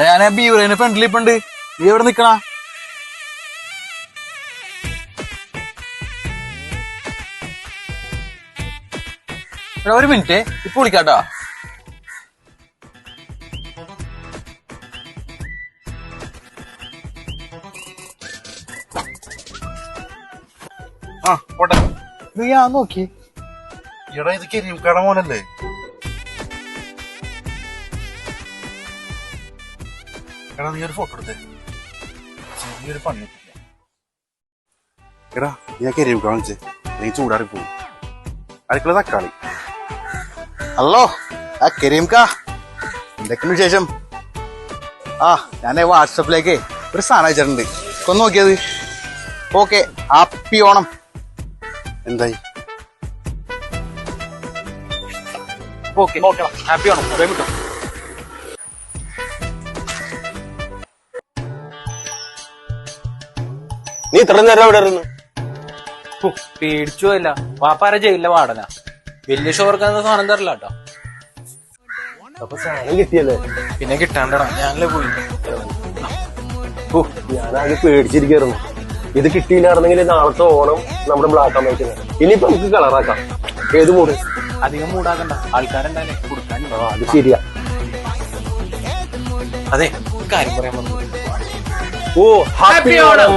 ഞാൻ ബീവറേന് ഫ്രണ്ടിൽ ഇപ്പൊ ഉണ്ട് നീ എവിടെ നിക്കണ? എടാ ഒരു മിനിറ്റ്. ഇപ്പൊ വിളിക്കാട്ടോ. ആ പോട്ടെ. നീ ആ നോക്കി. എടാ ഇത് കരിയും കട എടാ നീ ഒരു ഫോട്ടോ എടുത്തേ ചെറിയൊരു പണി എടാ നീ ആ കരിയും കാണിച്ചേ നീ ചൂടാറി പോകും അടുക്കള തക്കാളി ഹലോ ആ കരീം കാ എന്തൊക്കെയുണ്ട് വിശേഷം ആ ഞാൻ വാട്സപ്പിലേക്ക് ഒരു സാധനം അയച്ചിട്ടുണ്ട് ഒന്ന് നോക്കിയത് ഓക്കെ ഹാപ്പി ഓണം എന്തായി ഓക്കെ ഹാപ്പി ഓണം കിട്ടും നീ ഇത്ര നേരം അവിടെ ഇരുന്നു? പേടിച്ചു അല്ല വാപ്പാര ജയിലിലെ വാടന വലിയ ഷോർക്കാന്ന് സാധനം തരില്ല കേട്ടോ. അപ്പൊ സാധനം കിട്ടിയല്ലേ? പിന്നെ കിട്ടാണ്ടടാ ഞാനല്ലേ പോയി. ഓ ഞാനാകെ പേടിച്ചിരിക്കായിരുന്നു. ഇത് കിട്ടിയില്ലായിരുന്നെങ്കിൽ നാളത്തെ ഓണം നമ്മുടെ ബ്ലാക്ക് ആൻഡ് വൈറ്റ് ഇനിയിപ്പോ നമുക്ക് കളറാക്കാം ഏത് മൂട് അധികം മൂടാക്കണ്ട ആൾക്കാരുണ്ടായാലേ കൊടുക്കാൻ അത് ശരിയാ. അതെ കാര്യം പറയാൻ ഓ ഹാപ്പി ഓണം.